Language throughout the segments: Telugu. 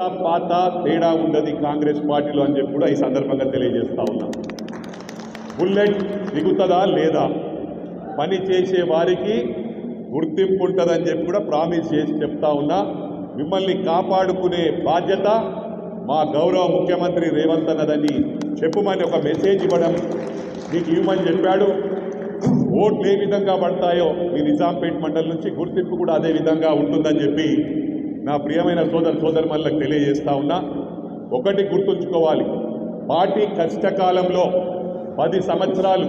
పాత తేడా ఉండదు కాంగ్రెస్ పార్టీలో అని చెప్పి కూడా ఈ సందర్భంగా తెలియజేస్తా ఉన్నా. బుల్లెట్ దిగుతుందా లేదా? పని చేసే వారికి గుర్తింపు ఉంటుందని చెప్పి కూడా ప్రామిస్ చేసి చెప్తా ఉన్నా. మిమ్మల్ని కాపాడుకునే బాధ్యత మా గౌరవ ముఖ్యమంత్రి రేవంత్ అన్నదని చెప్పుమని ఒక మెసేజ్ ఇవ్వడం మీకు ఇవ్వమని చెప్పాడు. ఓట్లు ఏ విధంగా పడతాయో మీ నిజాంపేట్ మండలి నుంచి గుర్తింపు కూడా అదే విధంగా ఉంటుందని చెప్పి నా ప్రియమైన సోదర సోదరుమల్లకు తెలియజేస్తా ఉన్నా ఒకటి గుర్తుంచుకోవాలి. పార్టీ కష్టకాలంలో పది సంవత్సరాలు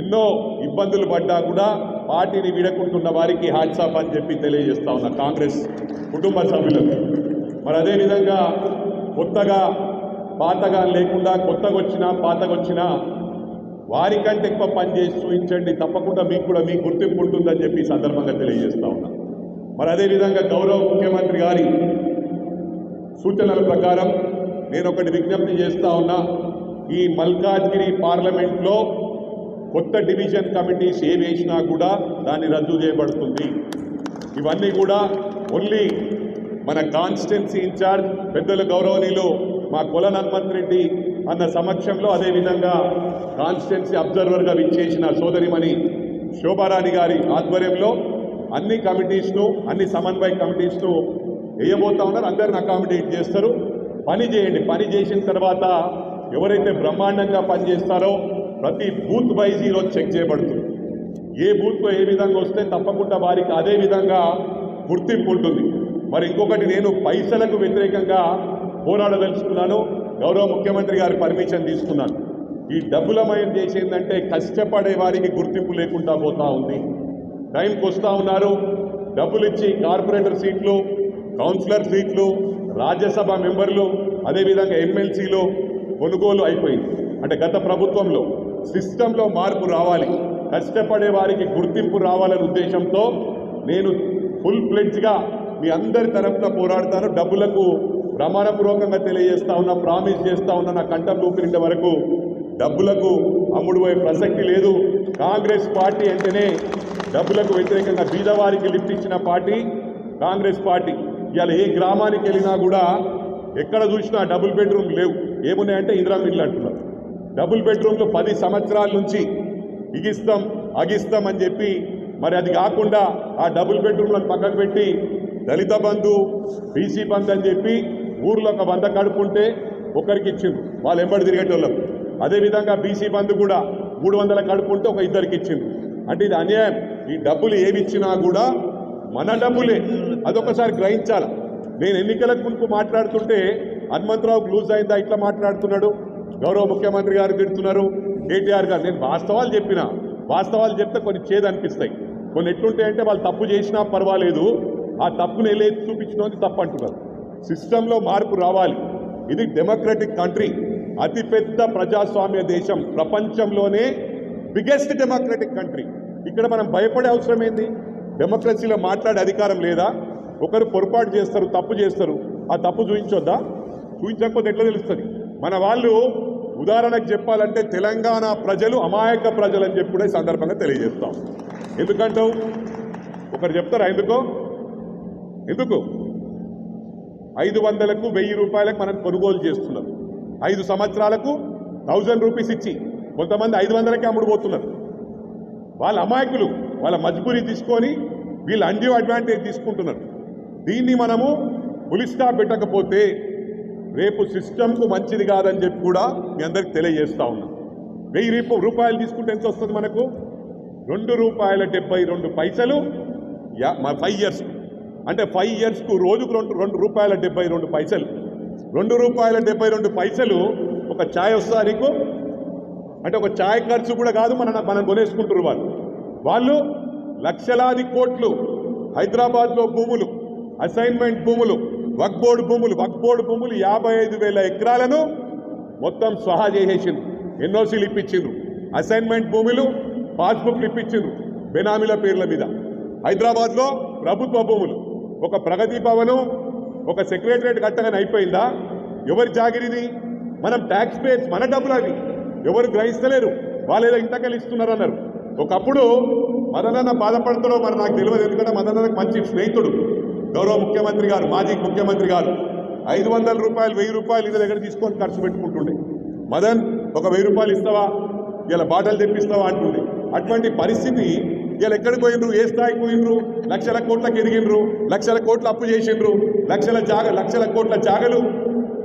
ఎన్నో ఇబ్బందులు పడ్డా కూడా పార్టీని విడకుంటున్న వారికి హాట్సాప్ అని చెప్పి తెలియజేస్తా ఉన్నా కాంగ్రెస్ కుటుంబ సభ్యులకు. మరి అదేవిధంగా కొత్తగా పాతగా లేకుండా కొత్తగా వచ్చినా పాతగా వచ్చినా వారికంటే ఎక్కువ పనిచేసి చూపించండి. తప్పకుండా మీకు కూడా మీ గుర్తింపు ఉంటుందని చెప్పి సందర్భంగా తెలియజేస్తా ఉన్నా. మరి అదేవిధంగా గౌరవ ముఖ్యమంత్రి గారి సూచనల ప్రకారం నేను ఒకటి విజ్ఞప్తి చేస్తా ఉన్నా ఈ మల్కాజ్గిరి పార్లమెంట్లో కొత్త డివిజన్ కమిటీస్ ఏమేసినా వేసినా కూడా దాన్ని రద్దు చేయబడుతుంది. ఇవన్నీ కూడా ఓన్లీ మన కాన్స్టిట్యున్సీ ఇన్ఛార్జ్ పెద్దల గౌరవనీయులు మా కుల హనుమంత్ రెడ్డి అన్న సమక్షంలో అదేవిధంగా కాన్స్టిట్యున్సీ అబ్జర్వర్గా విచ్చేసిన సోదరిమణి శోభారాణి గారి ఆధ్వర్యంలో అన్ని కమిటీస్ను అన్ని సమన్వయ కమిటీస్ను వేయబోతా ఉన్నారు. అందరిని అకామిడేట్ చేస్తారు. పని చేయండి. పని చేసిన తర్వాత ఎవరైతే బ్రహ్మాండంగా పనిచేస్తారో ప్రతి బూత్ వైజ్ ఈరోజు చెక్ చేయబడుతుంది. ఏ బూత్లో ఏ విధంగా వస్తే తప్పకుండా వారికి అదే విధంగా గుర్తింపు ఉంటుంది. మరి ఇంకొకటి నేను పైసలకు వ్యతిరేకంగా పోరాడదలుచుకున్నాను. గౌరవ ముఖ్యమంత్రి గారి పర్మిషన్ తీసుకున్నాను ఈ డబ్బులమయం చేసేందంటే కష్టపడే వారికి గుర్తింపు లేకుండా పోతా ఉంది. టైంకి వస్తూ ఉన్నారు. డబ్బులు ఇచ్చి కార్పొరేటర్ సీట్లు కౌన్సిలర్ సీట్లు రాజ్యసభ మెంబర్లు అదేవిధంగా ఎమ్మెల్సీలు కొనుగోలు అయిపోయింది. అంటే గత ప్రభుత్వంలో సిస్టంలో మార్పు రావాలి. కష్టపడే వారికి గుర్తింపు రావాలనే ఉద్దేశంతో నేను ఫుల్ ఫ్లెడ్జ్గా మీ అందరి తరఫున పోరాడతాను. డబ్బులకు ప్రమాణపూర్వకంగా తెలియజేస్తా ఉన్నా ప్రామిస్ చేస్తా ఉన్నా నా కంట ఊపిరిండే వరకు డబ్బులకు అమ్ముడుపోయే ప్రసక్తి లేదు. కాంగ్రెస్ పార్టీ అంటేనే డబ్బులకు వ్యతిరేకంగా బీదవారికి లిఫ్ట్ ఇచ్చిన పార్టీ కాంగ్రెస్ పార్టీ. ఇవాళ ఏ గ్రామానికి వెళ్ళినా కూడా ఎక్కడ చూసినా డబుల్ బెడ్రూమ్ లేవు. ఏమున్నాయంటే ఇందిరా మిల్లు అంటున్నారు. డబుల్ బెడ్రూమ్లు పది సంవత్సరాల నుంచి ఇగిస్తాం అగిస్తాం అని చెప్పి మరి అది కాకుండా ఆ డబుల్ బెడ్రూమ్లను పక్కకు పెట్టి దళిత బంధు బీసీ బంధు అని చెప్పి ఊర్లో ఒక వంద కడుపుంటే ఒకరికి ఇచ్చిండ్రు. వాళ్ళు ఎంబడి తిరిగేటోళ్ళకు అదేవిధంగా బీసీ బంధు కూడా మూడు వందల కడుపుంటే ఒక ఇద్దరికి ఇచ్చిండ్రు. అంటే ఇది అన్యాయం. ఈ డబ్బులు ఏమిచ్చినా కూడా మన డబ్బులే. అదొకసారి గ్రహించాలి. నేను ఎన్నికలకు ముందు మాట్లాడుతుంటే హనుమంతరావుకు లూజ్ అయిందా? ఇట్లా మాట్లాడుతున్నాడు. గౌరవ ముఖ్యమంత్రి గారు తిడుతున్నారు. కేటీఆర్ గారు నేను వాస్తవాలు చెప్పిన. వాస్తవాలు చెప్తే కొన్ని చేదు అనిపిస్తాయి. కొన్ని ఎట్లుంటాయంటే వాళ్ళు తప్పు చేసినా పర్వాలేదు. ఆ తప్పును ఎలా చూపించడం తప్పు అంటున్నారు. సిస్టంలో మార్పు రావాలి. ఇది డెమోక్రటిక్ కంట్రీ. అతిపెద్ద ప్రజాస్వామ్య దేశం. ప్రపంచంలోనే బిగ్గెస్ట్ డెమోక్రటిక్ కంట్రీ. ఇక్కడ మనం భయపడే అవసరం ఏంది? డెమోక్రసీలో మాట్లాడే అధికారం లేదా? ఒకరు పొరపాటు చేస్తారు తప్పు చేస్తారు. ఆ తప్పు చూపించొద్దా చూపించకపోతే ఎట్లా తెలుస్తుంది? మన వాళ్ళు ఉదాహరణకు చెప్పాలంటే తెలంగాణ ప్రజలు అమాయక ప్రజలు అని చెప్పి సందర్భంగా తెలియజేస్తాం. ఎందుకంటావు? ఒకరు చెప్తారా ఎందుకో? ఎందుకు? ఐదు వందలకు వెయ్యి రూపాయలకు మనం కొనుగోలు చేస్తున్నారు ఐదు సంవత్సరాలకు థౌజండ్ రూపీస్ ఇచ్చి కొంతమంది ఐదు వందలకే అమ్ముడుపోతున్నారు. వాళ్ళ అమాయకులు వాళ్ళ మజ్బూరీ తీసుకొని వీళ్ళు అండ్యూ అడ్వాంటేజ్ తీసుకుంటున్నారు. దీన్ని మనము పులిస్టా పెట్టకపోతే రేపు సిస్టమ్కు మంచిది కాదని చెప్పి కూడా మీ అందరికి తెలియజేస్తా ఉన్నాం. వెయ్యి రేపు రూపాయలు తీసుకుంటే ఎంత వస్తుంది మనకు? రెండు రూపాయల డెబ్బై రెండు పైసలు యా- ఫైవ్ ఇయర్స్ అంటే ఫైవ్ ఇయర్స్కు రోజుకు రెండు రెండు రూపాయల డెబ్బై రెండు పైసలు. రెండు రూపాయల డెబ్బై రెండు పైసలు ఒక ఛాయ్ వస్తుందా నీకు? అంటే ఒక ఛాయ్ ఖర్చు కూడా కాదు మన మనం కొనేసుకుంటారు వాళ్ళు. వాళ్ళు లక్షలాది కోట్లు హైదరాబాద్లో భూములు అసైన్మెంట్ భూములు వక్ బోర్డు భూములు వక్ బోర్డు భూములు యాభై ఐదు వేల ఎకరాలను మొత్తం స్వహా చేసేసిండ్రు. ఎన్ఓసీలు ఇప్పించిండ్రు. అసైన్మెంట్ భూములు పాస్బుక్లు ఇప్పించిండ్రు బెనామీల పేర్ల మీద. హైదరాబాద్లో ప్రభుత్వ భూములు. ఒక ప్రగతి భవనం ఒక సెక్రటరేట్ కట్టగానే అయిపోయిందా? ఎవరి జాగిరిది? మనం ట్యాక్స్ పేర్స్ మన డబ్బులు అవి. ఎవరు గ్రహిస్తలేరు? వాళ్ళు ఏదో ఇంతకెళ్ళి ఇస్తున్నారు అన్నారు ఒకప్పుడు మదనన్న బాధపడతాడో మరి నాకు తెలియదు. ఎందుకంటే మదనన్నకు మంచి స్నేహితుడు. గౌరవ ముఖ్యమంత్రి గారు మాజీ ముఖ్యమంత్రి గారు. ఐదు వందల రూపాయలు వెయ్యి రూపాయలు ఇళ్ళ దగ్గర తీసుకొని ఖర్చు పెట్టుకుంటుండే. మదన్ ఒక వెయ్యి రూపాయలు ఇస్తావా? ఇలా బాటలు తెప్పిస్తావా అంటుండే. అటువంటి పరిస్థితి ఇలా ఎక్కడికి పోయినరు ఏ స్థాయికి పోయినరు లక్షల కోట్లకు ఎదిగినరు లక్షల కోట్ల అప్పు చేసిండ్రు? లక్షల జాగ లక్షల కోట్ల జాగలు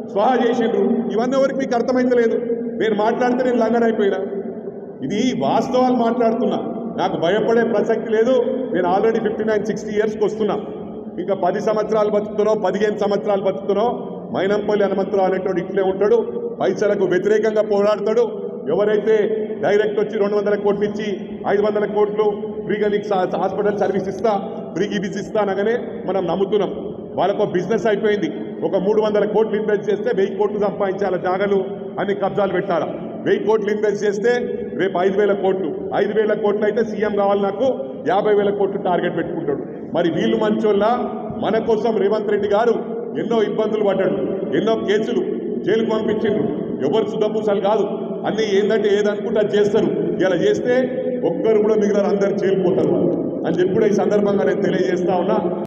స్వాహా చేసిండ్రు? ఇవన్నీ ఎవరికి మీకు అర్థమైతలేదు. నేను మాట్లాడితే నేను లంగడైపోయినా. ఇది వాస్తవాలు మాట్లాడుతున్నా. నాకు భయపడే ప్రసక్తి లేదు. నేను ఆల్రెడీ ఫిఫ్టీ నైన్ సిక్స్టీ ఇయర్స్కి వస్తున్నా. ఇంకా పది సంవత్సరాలు బతుకుతున్నో పదిహేను సంవత్సరాలు బతుకుతున్నో మైనంపల్లి హనుమంతరావు అనేటోడు ఇట్లే ఉంటాడు. పైసలకు వ్యతిరేకంగా పోరాడతాడు. ఎవరైతే డైరెక్ట్ వచ్చి రెండు వందల కోట్లు ఇచ్చి ఐదు వందల కోట్లు ఫ్రీగా నీకు సా- హాస్పిటల్ సర్వీస్ ఇస్తా ఫ్రీగా ఇవి ఇస్తా అనగానే మనం నమ్ముతున్నాం. వాళ్ళకు బిజినెస్ అయిపోయింది. ఒక మూడు వందల కోట్లు ఇన్వెస్ట్ చేస్తే వెయ్యి కోట్లు సంపాదించాల జాగలు అన్ని కబ్జాలు పెట్టాలా? వెయ్యి కోట్లు ఇన్వెస్ట్ చేస్తే రేపు ఐదు వేల కోట్లు. ఐదు వేల కోట్లు అయితే సీఎం కావాలి నాకు. యాభై వేల కోట్లు టార్గెట్ పెట్టుకుంటాడు. మరి వీళ్ళు మంచోళ్ళ? మన కోసం రేవంత్ రెడ్డి గారు ఎన్నో ఇబ్బందులు పడ్డాడు. ఎన్నో కేసులు జైలుకు పంపించిండ్రు. ఎవరు సుద్దపూసలు కాదు. అన్నీ ఏంటంటే ఏదనుకుంటే అది చేస్తారు. ఇలా చేస్తే ఒక్కరు కూడా మిగిలిన అందరు చేరిపోతారు అని చెప్పి ఈ సందర్భంగా నేను తెలియజేస్తా ఉన్నా.